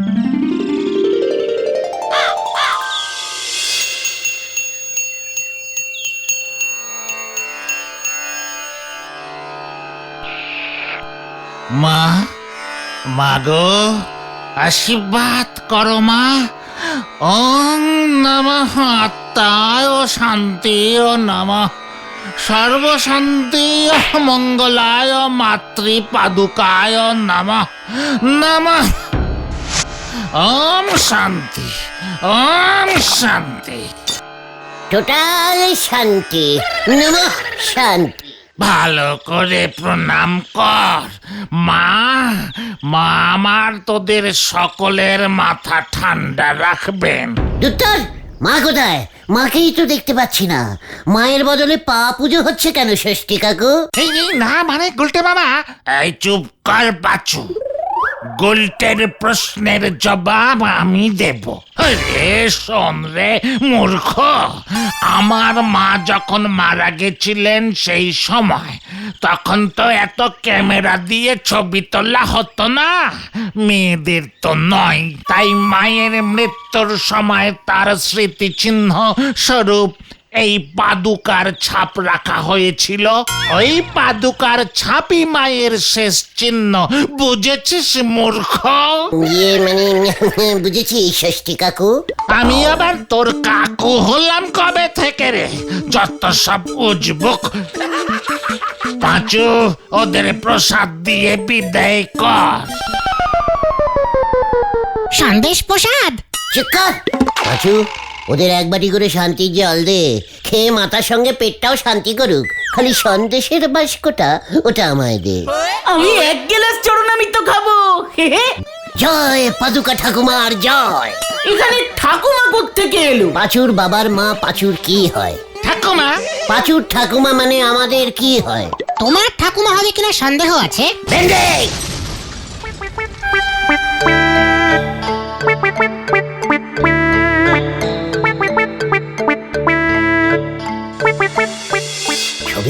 মা, মাগো, আশীর্বাদ করো মা। ওং নমঃ আত্মায় শান্তি ও নমঃ। সর্বশান্তি মঙ্গলায় মাতৃ পাদুকায় নমঃ। নমঃ ওম শান্তি ওম শান্তি টোটাল শান্তি নমঃ শান্তি ভালো করে প্রণাম কর। মা মা আমার তোদের সকলের মাথা ঠান্ডা রাখবেন। দুত্তর মা কোথায়? মাকেই তো দেখতে পাচ্ছি না। মায়ের বদলে পা পুজো হচ্ছে কেন ষষ্ঠী কাকু? এই এই না মানে গুলটে বাবা এই চুপ কর বাচু গুলটের প্রশ্নের জবাব আমি দেব। রে রে মূর্খ, আমার মা যখন মারা গেছিলেন সেই সময়, তখন তো এত ক্যামেরা দিয়ে ছবি তোলা হতো না। মেয়েদের তো নয়, তাই মায়ের মৃত্যুর সময় তার স্মৃতিচিহ্ন স্বরূপ এই পাদুকার ছাপ রাখা হয়েছিল। ওই পাদুকার ছাপি মায়ের শেষ চিহ্ন। বুঝেছিস মূর্খ? ইয়ে মানে বুঝেছি ষষ্ঠী কাকু? আমি আবার তোর কাকু হলাম কবে থেকে রে? যত সব উজবুক। পাঁচু ওদের প্রসাদ দিয়ে বিদায় কর। সন্দেশ প্রসাদ? পাঁচু ওদের এক বাটি করে শান্তির জল দে। খেয়ে মাথার সঙ্গে পেটটাও শান্তি করুক। খালি সন্দেশের বাস্কটা ওটা আমায় দে। আমি এক গ্লাস চরণামৃত খাব। হে হে। জয় পাদুকা ঠাকুমার জয়। এখানে ঠাকুমা থেকে এলো? পাঁচুর বাবার মা পাঁচুর কি হয়? ঠাকুমা? পাঁচুর ঠাকুমা মানে আমাদের কি হয়? তোমার ঠাকুমা হবে কিনা সন্দেহ আছে? ভেন্ডে!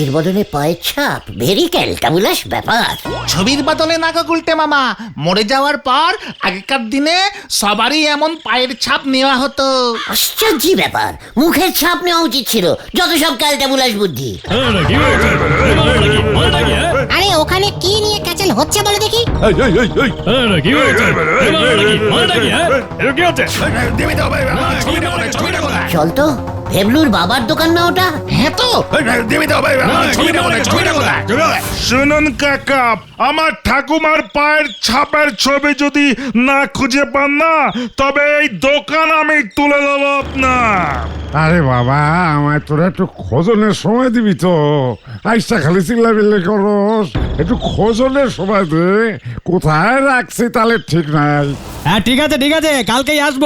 ছবির বদলে পায়ের ছাপ ভেরি ক্যালটাবুলাস ব্যাপার ছবির বদলে না গো গুলটে মামা মরে যাওয়ার পর আগেকার দিনে সবারই এমন পায়ের ছাপ নেওয়া হতো আশ্চর্য ব্যাপার মুখের ছাপ নেওয়া উচিত ছিল যত সব ক্যালটাবুলাস বুদ্ধি আরে ওখানে কি নিয়ে ক্যাচেল হচ্ছে বলে দেখি চল তো ভেবলুর বাবার দোকান না ওটা? হ্যাঁ তো। শুনুন কাকা আমার ঠাকুমার পায়ের ছাপের ছবি যদি না খুঁজে পান না তবে এই দোকান আমি তুলে দেবো আপনার। আরে বাবা আমায় তোরা একটু খোঁজনের সময় দিবি তো। আইসা খালি চিল্লা বিল্লি করস। একটু খোঁজনের সময় দে। কোথায় রাখছি তাহলে ঠিক নাই। হ্যাঁ ঠিক আছে ঠিক আছে কালকেই আসব।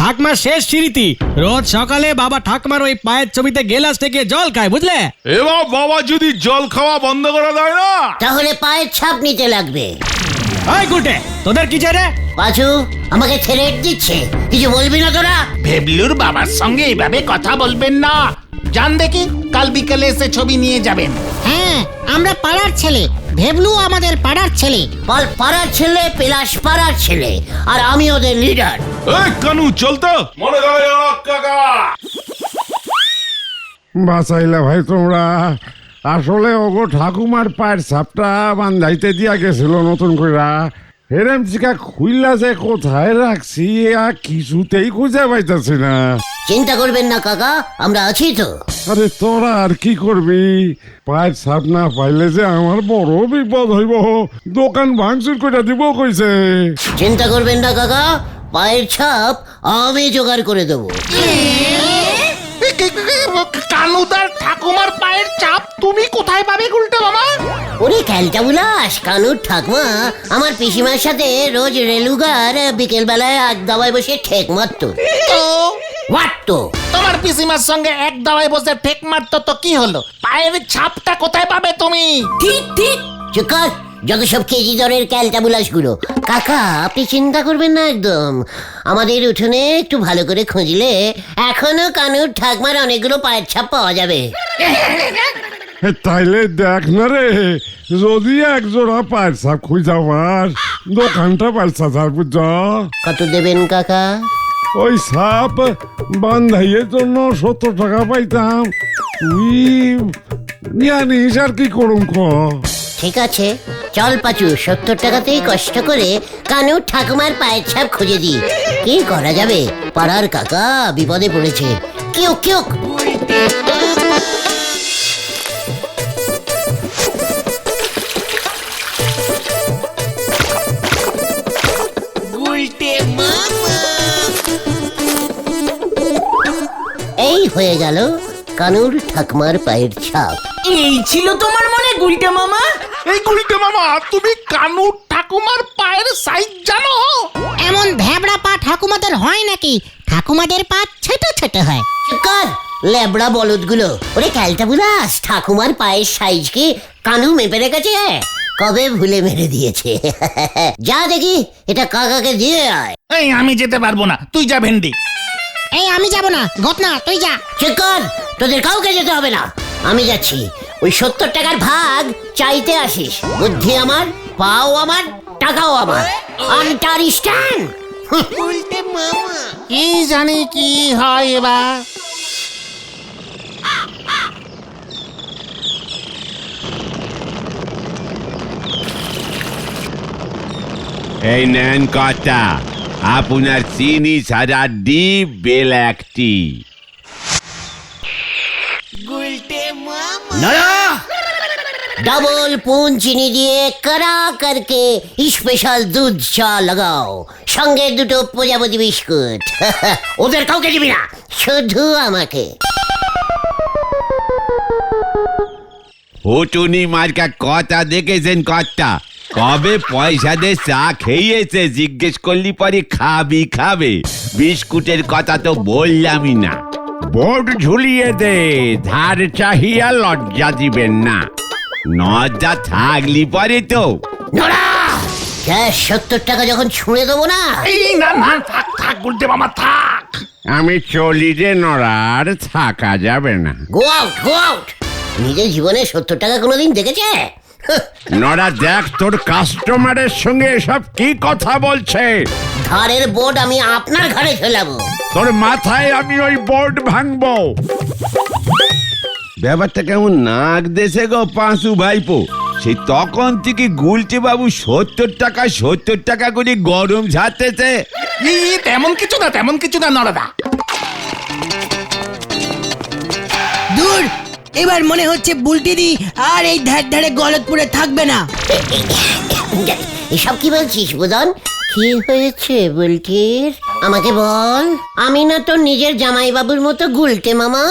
ঠাকমার শেষ স্মৃতি। রোজ সকালে বাবা ঠাকমার ওই পায়ের ছবিতে গেলাস থেকে জল খায় বুঝলে? এবার বাবা যদি জল খাওয়া বন্ধ করে দেয় না? তাহলে পায়ের ছাপ নিতে লাগবে। ওই গুটে তোদের কি চাই রে পাঁচু আমাকে ছেড়ে দিচ্ছে। কিছু বলবি না তোরা? ভেবলুর বাবার সঙ্গে এইভাবে কথা বলবেন না। জান দেখি কাল বিকেলে এসে ছবি নিয়ে যাবেন। হ্যাঁ আমরা পাড়ার ছেলে। ভেবলু আমাদের পাড়ার ছেলে। পাল পাড়ার ছেলে পেলাস পাড়ার ছেলে। আর আমি ওদের লিডার এই কানু চল তো। মনে করে কাকা। বাঁচাইলা ভাই তোমরা। আসলে ওগো ঠাকুমার পায়ের ছাপটা বান্ধাইতে দিয়া গেছিল নতুন কইরা। হেরেম চিকা খুইলা যে কোথায় রাখছি আর কিছুতেই খুঁজে পাইতাছি না চিন্তা করবেন না কাকা আমরা আছি তো আরে তোরা আর কি করবি পায়ের ছাপ না পাইলে যে আমার বড় বিপদ হইব দোকান ভাঙচুর করে দিব কইছে চিন্তা করবেন না কাকা পায়ের ছাপ আমি জোগাড় করে দেবো কানুদার ঠাকুমার পায়ের চাপ তুমি কোথায় পাবে গুলটে মামা? ওরে ক্যালটাবুলাস কানুর ঠাকুমা। আমার পিসিমার সাথে রোজ রেলুগার বিকেল বেলায় এক দাবায় বসে ঠেক মারতো। তো? মারতো। তোমার পিসিমার সঙ্গে এক দাওয়ায় বসে ঠেক মারতো তো কি হলো? পায়ের ছাপটা কোথায় পাবে তুমি? ঠিক ঠিক। চুকার যত সব কেজি দরের ক্যালটাবুলাসগুলো কাকা আপনি চিন্তা করবেন না একদম। আমাদের উঠোনে একটু ভালো করে খুঁজলে এখনও কানুর ঠাকমার অনেকগুলো পায়ের ছাপ পাওয়া যাবে। তাইলে দেখ না রে যদি এক জোড়া পায়ের সাপ খুঁজা পার দোকানটা স্যার বুঝছ কত দেবেন কাকা? ওই সাপ বান্ধাইয়ের জন্য সত্তর টাকা পাইতাম। তুই জানিস আর কি করুম ক? ঠিক আছে চল পাচু সত্তর টাকাতেই কষ্ট করে কানু ঠাকুমার পায়ের ছাপ খুঁজে দি কি করা যাবে? পাড়ার কাকা বিপদে পড়েছে। কিউক কিউক! এই হয়ে গেল কানুর ঠাকুমার পায়ের ছাপ। এই ছিল তোমার মনে গুলটে মামা? এই গুলটে মামা তুমি কানু ঠাকুমার পায়ের সাইজ জানো? এমন ভ্যাবড়া পা ঠাকুমাদের হয় নাকি? ঠাকুমাদের পা ছোট ছোট হয়। কর লেবড়া বলদগুলো। ওরে ক্যালটা বুলাস ঠাকুমার পায়ের সাইজ কি কানু মেপে রেখেছে? কবে ভুলে মেরে দিয়েছে? যা দেখি এটা কাকাকে দিয়ে আয়। এই আমি যেতে পারব না তুই যা ভেন্ডি। এই আমি যাব না ঘটনা তুই যা। চেক কর তোদের কাউকে যেতে হবে না। আমি যাচ্ছি। ওই সত্তর টাকার ভাগ চাইতে আসিস। বুদ্ধি আমার পাও আমার টাকাও আমার। আন্টারিস্ট্যান্ড কি জানি কি হয় এবার। এই নেন কটা আপনার চিনি ছাড়া ডিপ বেল একটি। ডাবল পুন চিনি দিয়ে কড়া করকে স্পেশাল দুধ চা লাগাও সঙ্গে দুটো প্রজাপতি বিস্কুট ওদের কাউকে দিবি না শুধু আমাকে ও টুনি মার্কা কথা দেখেছেন কথা কবে পয়সা দিয়ে চা খেয়েছে জিজ্ঞেস করলি পরে খাবি খাবে বিস্কুটের কথা তো বললামই না বোর্ড ঝুলিয়ে দে, ধার চাহিয়া লজ্জা দিবেন না। লজ্জা থাকলি পরে তো। নোরা! ক্যাশ সত্তর টাকা যখন ছুঁড়ে দেবো না? এই না না থাক থাক গুলটে মামা থাক। আমি চলি রে নড়ার থাকা যাবে না। গো আউট গো আউট নিজের জীবনে সত্তর টাকা কোনোদিন দেখেছে? হাহ, নড়া দেখ তোর কাস্টমারের সঙ্গে এসব কি কথা বলছে। ধারের বোর্ড আমি আপনার ঘরে ফেলাবো। তোর মাথায় আমি ওই বোর্ড ভাঙবো। ব্যাপারটা কেমন? নাক দেশে গো পাঁচু ভাইপো। সেই তখন থেকে গুলটে বাবু সত্তর টাকা সত্তর টাকা করে গরম ঝাড়তেছে ই তেমন কিছু না তেমন কিছু না নরদা। দূর এবার মনে হচ্ছে বুলটিদি আর এই ধার ধারে গলতপুরে থাকবে না। এসব কি বলছিস বুদন? কি হয়েছে বুলটির? আমাকে বল। আমি না তো নিজের জামাইবাবুর মতো গুলটে মামা।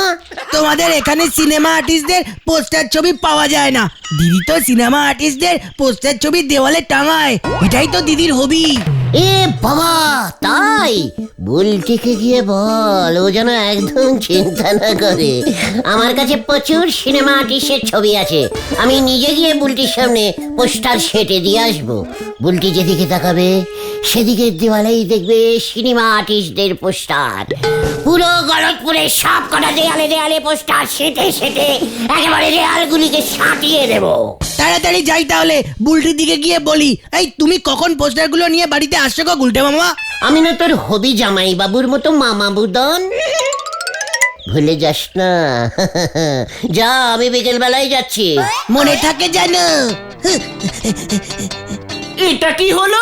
তোমাদের এখানে সিনেমা আর্টিস্টদের পোস্টার ছবি পাওয়া যায় না। দিদি তো সিনেমা আর্টিস্টদের পোস্টার ছবি দেওয়ালে টাঙায়। এটাই তো দিদির হবি এ বাবা তাই? বুলটিকে গিয়ে বল ও যেন একদম চিন্তা না করে। আমার কাছে প্রচুর সিনেমা আর্টিস্টের ছবি আছে। আমি নিজে গিয়ে বুলটির সামনে পোস্টার সেটে দিয়ে আসব। বুলটি যেদিকে তাকাবে সেদিকে দেওয়ালেই দেখবে সিনেমা আর্টিস্টদের পোস্টার। পুরো গলতপুরে সব কটা দেয়ালে দেয়ালে পোস্টার সেটে সেটে একেবারে দেয়ালগুলিকে সাঁটিয়ে দেবো। তাড়াতাড়ি যাই তাহলে বুলটির দিকে গিয়ে বলি। এই তুমি কখন পোস্টারগুলো নিয়ে বাড়িতে আসছো গো গুলটে মামা? আমি না তোর হবি জামাই বাবুর মতো মামা বুদন। ভুলে যাস না। যা আমি বিকেল বেলায় যাচ্ছি। মনে থাকে জানো এটা কি হলো?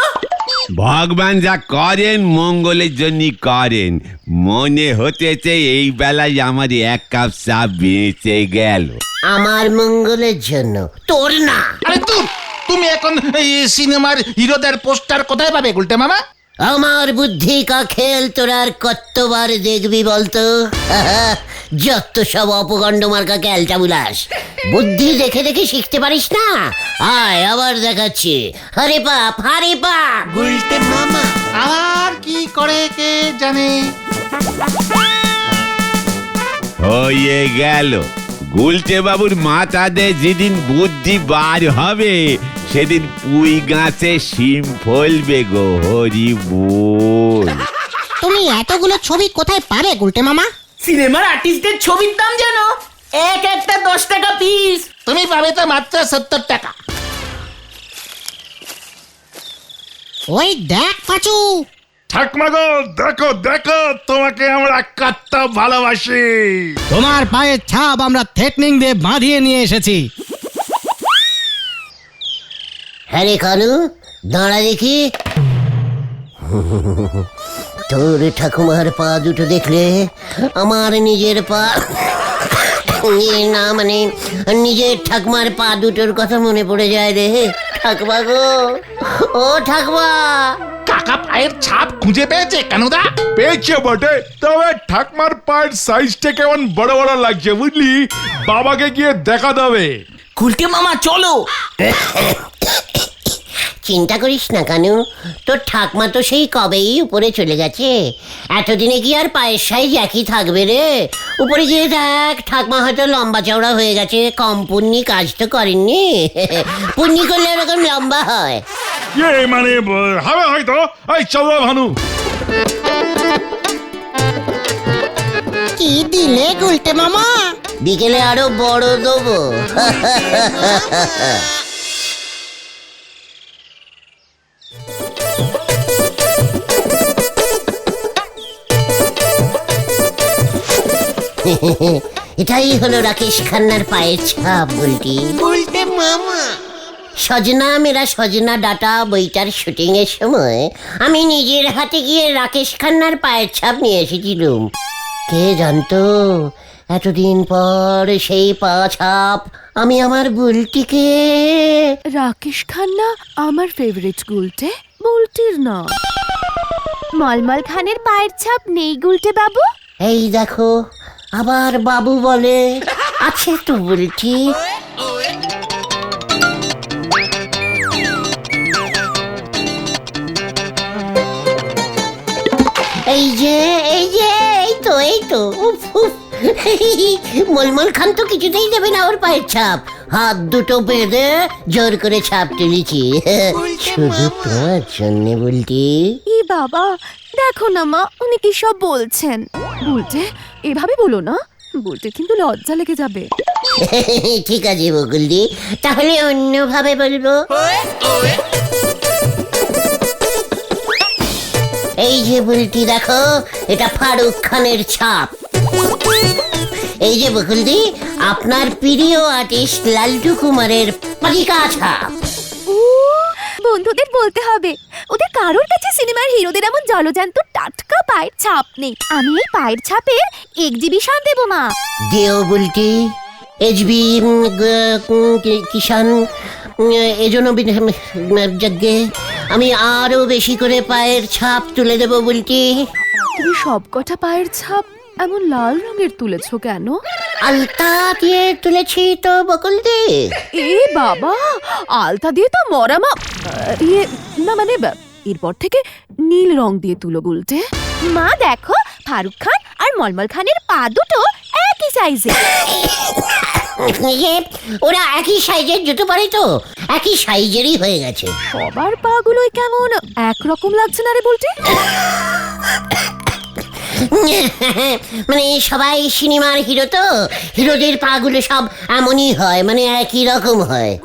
ভগবান যা করেন মঙ্গলের জন্য করেন। মনে হতেছে এই বেলায় আমার এক কাপ চা বেঁচে গেল। আমার মঙ্গলের জন্য। তোর না। আরে তুই তুমি এখন এই সিনেমার হিরোদের পোস্টার কোথায় পাবে গুলটে মামা? আমার বুদ্ধি কা খেল তোর আর কতবার দেখবি বলতো? যত সব অপগণ্ড মার্কা ক্যালটা বুলাস বুদ্ধি দেখে দেখে শিখতে পারিস না? আয় আবার দেখাচ্ছি। হরে পাপ হরে পাপ আর কি করে কে জানে? হয়ে গেল। গুলতে বাবুর মাথাতে যেদিন বুদ্ধি বার হবে সেদিন পুই গাছে শিম ফলবে গো হরি বল তুমি এতগুলো ছবি কোথায় পাবে গুলটে মামা? সিনেমার আর্টিস্টদের ছবির দাম জানো? এক একটা দশ টাকা পিস তুমি পাবে তো মাত্র সত্তর টাকা। ওই দেখ পাচু। ঠাকমা গো দেখো দেখো তোমাকে আমরা কত ভালোবাসি। তোমার পায়ের ছাপ আমরা থ্রেটনিং দিয়ে বাঁধিয়ে নিয়ে এসেছি। হ্যাঁ রে কানু দাঁড়া দেখি। তোর ঠাকুমার পা দুটো দেখলে আমার নিজের পা না মানে নিজের ঠাকুমার পা দুটোর কথা মনে পড়ে যায় রে। ঠাকুমা গো ও ঠাকুমা। কাকা পায়ের ছাপ খুঁজে পেয়েছে কেনদা? পেয়েছে বটে তবে ঠাকমার পায়ের সাইজটা কেমন বড় বড় লাগছে বুঝলি? বাবাকে গিয়ে দেখা দেবে গুলটে মামা চলো। চিন্তা করিস না কানু। তোর ঠাকমা তো সেই কবেই উপরে চলে গেছে। এতদিনে কি আর পায়ের সাইজ একই থাকবে রে? উপরে গিয়ে দেখ ঠাকমা হয়তো লম্বা চওড়া হয়ে গেছে। কম পুণ্যি কাজ তো করেননি। পুণ্যি করলে এরকম লম্বা হয়। ইয়ে মানে হবে হয়তো। এই চলো ভানু। কি দিলে গুলটে মামা? বিকেলে আরও বড় দেবো। এটাই হলো রাকেশ খান্নার পায়ের ছাপ বলটি। গুলটে মামা। সজনা মেরা সজনা ডাটা বইটার শুটিং এর সময় আমি নিজের হাতে গিয়ে রাকেশ খান্নার পায়ের ছাপ নিয়ে এসেছিলুম। কে জানতো এতদিন পর সেই পা ছাপ আমি আমার বুলটিকে রাকেশ খান্না আমার ফেভারিট গুলটে? বুলটির না। মলমল খানের পায়ের ছাপ নেই গুলটে বাবু? এই দেখো আবার বাবু বলে। আছে তো বলছি। এই যে এই যে, এই তো এই তো। মলমল খান তো কিছুতেই দেবে না ওর পায়ের ছাপ। হাত দুটো বেঁধে জোর করে ছাপ তুলেছি শুধু তোমার জন্যে বলটি ই বাবা, দেখো না মা, উনি কি সব বলছেন? বুলটে এভাবে বলো না বুলটে কিন্তু লজ্জা লেগে যাবে। ঠিক আছে, বকুলদি। তাহলে অন্যভাবে বলব। এই যে বলটি দেখো, এটা ফারুক খানের ছাপ। এই যে বকুলদি, আপনার প্রিয় আর্টিস্ট লালটু কুমারের পালিকা ছাপ। বন্ধুদের বলতে হবে। ওদের কারোর কাছে সিনেমার হিরোদের এমন জলজান্ত টাটকা পায়ের ছাপ নেই। আমি এই পায়ের ছাপের এক্সিবিশন দেবো মা। দেও বলটি এইচবি কিষান এজন্য যজ্ঞে। আমি আরও বেশি করে পায়ের ছাপ তুলে দেবো বলটি তুমি সব কটা পায়ের ছাপ এমন লাল রঙের তুলেছো কেন? আলতা দিয়ে তুলেছি তো বকুল দি এ বাবা আলতা দিয়ে তো মরা মা ইয়ে না মানে এরপর থেকে নীল রং দিয়ে তুলো গুলটে। মা দেখো ফারুক খান আর মলমল খানের পা দুটো একই সাইজে ওরা একই সাইজের জুতো পরে তো একই সাইজেরই হয়ে গেছে। সবার পাগুলোই কেমন একরকম লাগছে না রে বলতে মানে সবাই সিনেমার হিরো তো? হিরোদের পাগুলো সব এমনই হয় মানে একই রকম হয়।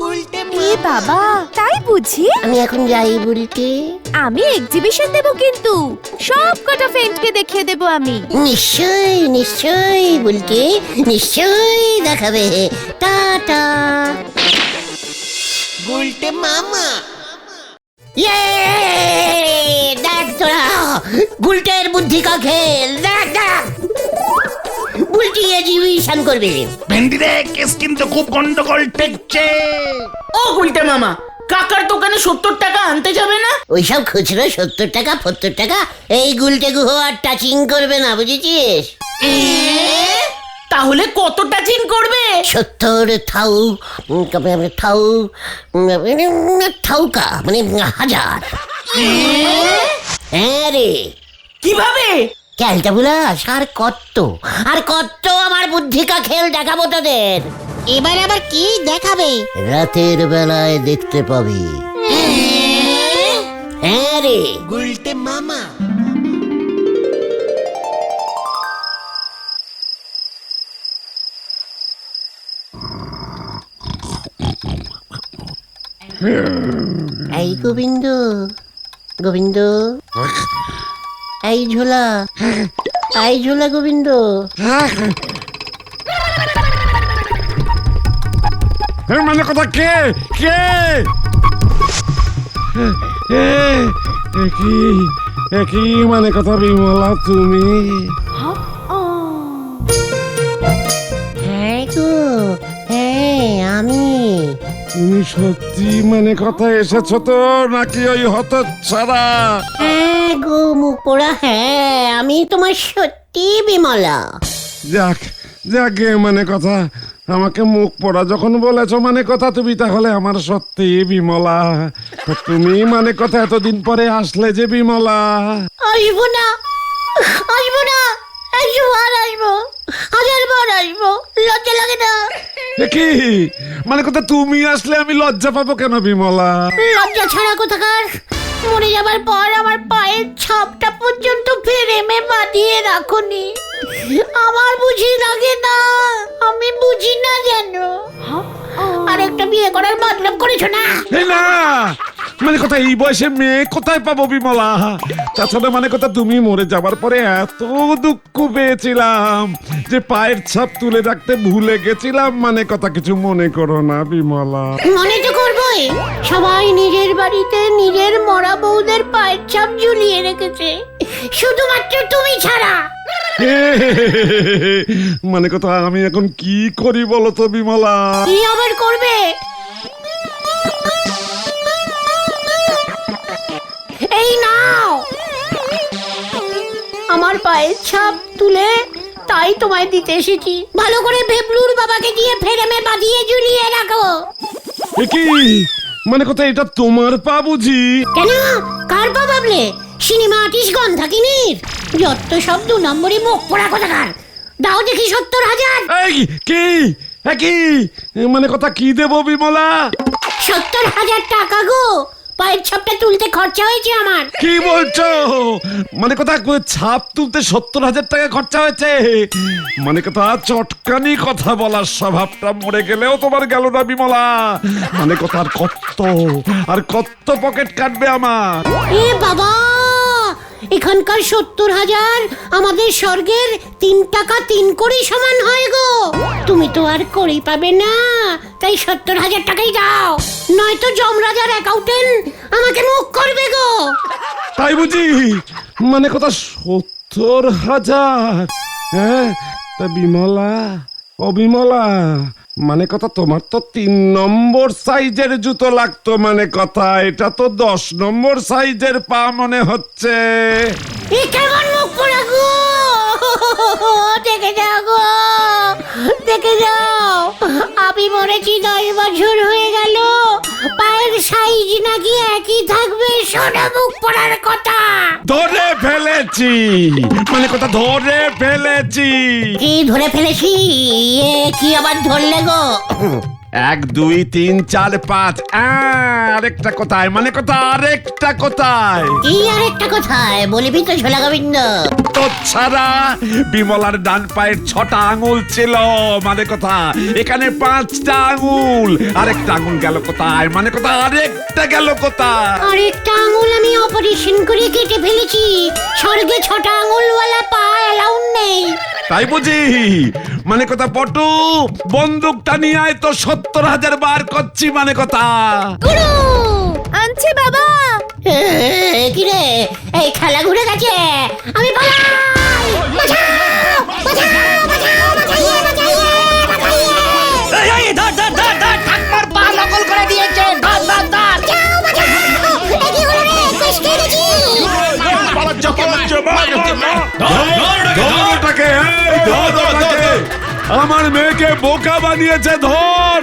এ বাবা তাই বুঝি? আমি এখন যাই বলতে আমি এক্সিবিশন দেব কিন্তু। সব কটা ফ্রেন্ডকে দেখিয়ে দেব আমি। নিশ্চয়ই নিশ্চয়ই বলতে নিশ্চয়ই দেখাবে। টাটা। গুলটে মামা। ইয়ে তোরা গুলটের বুদ্ধি কা খেল। দেখ দেখ। বুলটি এজিবিশন করবে। ভেন্ডি রে কেস কিন্তু খুব গন্ডগোল ঠেকছে। ও গুলটে মামা কাকার দোকানে সত্তর টাকা আনতে যাবে না? ওইসব খুচরো সত্তর টাকা সত্তর টাকা এই গুলটে গুহ আর টাচিং করবে না বুঝেছিস? তাহলে কত টাচিং করবে? সত্তর থাউ থাউ থাউকা মানে হাজার। হ্যাঁ রে। কীভাবে? ক্যালটা বুলাস আর কত আর কত আমার বুদ্ধিকা খেল দেখাবো তোদের। এবার আবার কি দেখাবে? রাতের বেলায় দেখতে পাবি। হ্যাঁ রে। গুলটে মামা। এই গোবিন্দ গোবিন্দ। এই ঝোলা এই ঝোলা গোবিন্দ। মানে কথা কে? কে? কি কি মানে কথা বিমলা তুমি? তুমি সত্যি মানে কথা এসেছ তো নাকি ওই হত ছাড়া হ্যাঁ গো মুখ পোড়া হ্যাঁ আমি তোমার সত্যি বিমলা। যাক যাক গে মানে কথা আমাকে মুখ পড়া যখন বলেছ মানে কথা তুমি তাহলে আমার সত্যি বিমলা। তুমি মানে কথা এতদিন পরে আসলে যে বিমলা। আসব না আসব না। একশো বার আসব হাজার আসব লজ্জা লাগে না। কি মানে কথা তুমি আসলে আমি লজ্জা পাবো কেন বিমলা? লজ্জা ছাড়া কোথাকার? মরে যাবার পর আমার পায়ের ছাপটা পর্যন্ত ফ্রেমে বাঁধিয়ে রাখুনি। আমার বুঝি লাগে না আমি বুঝি না যেন। আর একটা বিয়ে করার মতলব করেছ না? না! মানে কথা এই বয়সে মেয়ে কোথায় পাবো বিমলা? তাছাড়া মানে কথা তুমি মরে যাবার পরে এত দুঃখ পেয়েছিলাম যে পায়ের ছাপ তুলে রাখতে ভুলে গেছিলাম। মানে কথা কিছু মনে করো না বিমলা। মনে তো করবোই। সবাই নিজের বাড়িতে নিজের মরা বউদের পায়ের ছাপ ঝুলিয়ে রেখেছে। শুধুমাত্র তুমি ছাড়া। মানে কথা আমি এখন কি করি বলো তো বিমলা? কি আবার করবে? আমার পায়ের ছাপ তুলে তাই তোমায় দিতে এসেছি। ভালো করে ভেবলুর বাবাকে দিয়ে ফেরেমে বাঁধিয়ে ঝুলিয়ে রাখো। কি মানে কথা এটা তোমার পা বুঝি? কেন? কার পা ভাবলে? সিনেমা আর্টিস্ট গন্ধাকিনীর যত সব দু নম্বরই মুখ পোড়া কোথাকার। দাও দেখি সত্তর হাজার। এই কি? এ কি মানে কথা কি দেবো বিমলা? সত্তর হাজার টাকা গো। পায়ের ছাপটা তুলতে খরচা হয়েছে আমার। কি বলছো? মানে কথা ছাপ তুলতে সত্তর হাজার টাকা খরচা হয়েছে। মানে কথা চটকানি কথা বলার স্বভাবটা মরে গেলেও তোমার গেল না বিমলা। মানে কথা আর কত আর কত পকেট কাটবে আমার। এ বাবা! এখানকার সত্তর হাজার আমাদের স্বর্গের তিন টাকা তিন কোটি সমান হয় গো। তুমি তো আর করেই পাবে না। তাই সত্তর হাজার টাকাই দাও। নয়তো যমরাজার অ্যাকাউন্টেন্ট আমাকে মুখ করবে গো। তাই বুঝি? মানে কথা সত্তর হাজার হ্যাঁ? তা বিমলা ও বিমলা মানে কথা তোমার তো তিন নম্বর সাইজের জুতো লাগতো মানে কথা, এটা তো দশ নম্বর সাইজের পা মনে হচ্ছে। মুখ পড়া গো? দেখে যাও গো দেখে যাও। আমি মরেছি দশ বছর হয়ে গেল। পায়ের সাইজ নাকি একই থাকবে সোনা মুখ পড়ার কথা। ধরে ফেলেছি। মানে কথা ধরে ফেলেছি। কি ধরে ফেলেছি? এ কি আবার ধরলে গো? এক দুই তিন চার পাঁচ। আহ, আরেকটা কোথায়? মানে কথা আরেকটা কোথায়? কি আরেকটা কোথায়? বলিবি তো ঝোলা গোবিন্দ তো ছাড়া বিমলার ডান পায়ের ছটা আঙুল ছিল। মানে কথা এখানে পাঁচটা আঙুল। আরেকটা আঙুল গেল কোথায়? মানে কথা আরেকটা গেল কোথায়? আরেকটা আঙুল আমি অপারেশন করে কেটে ফেলেছি। স্বর্গে ছটা আঙুলওয়ালা পা অ্যালাউন্ড নেই। তাই বুঝি? মানে কথা পটু বন্দুকটা নিয়ে আয় তো সত্তর হাজার বার করছি মানে কথা আনছি আনছে বাবা কিরে কি রে এই খেলা ঘুরে গেছে আমি পালাই! বাঁচাও! বাঁচাও! আমার মেয়েকে বোকা বানিয়েছে ধর!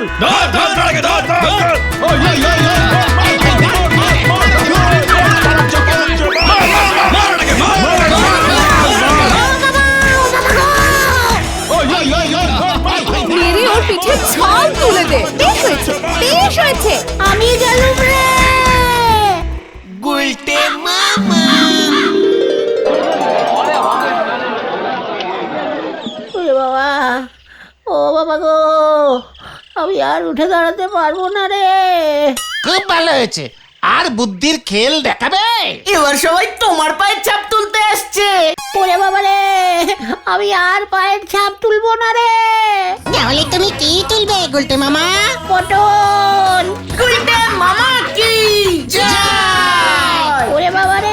মেরে ওর পিঠে ছাল তুলে দে। বেশ হয়েছে বেশ হয়েছে। আমি গেলুম রে। ওরে আর উঠে দাঁড়াতে পারব না রে। খুব ভালো হয়েছে। আর বুদ্ধির খেল দেখাবে? এবার সবাই তোমার পায়ের ছাপ তুলতে আসছে। ওরে বাবা রে আমি আর পায়ের ছাপ তুলবো না রে। তাহলে তুমি কি তুলবে গুলতে মামা? পটল। গুলতে মামা কি? জয় ওরে বাবা রে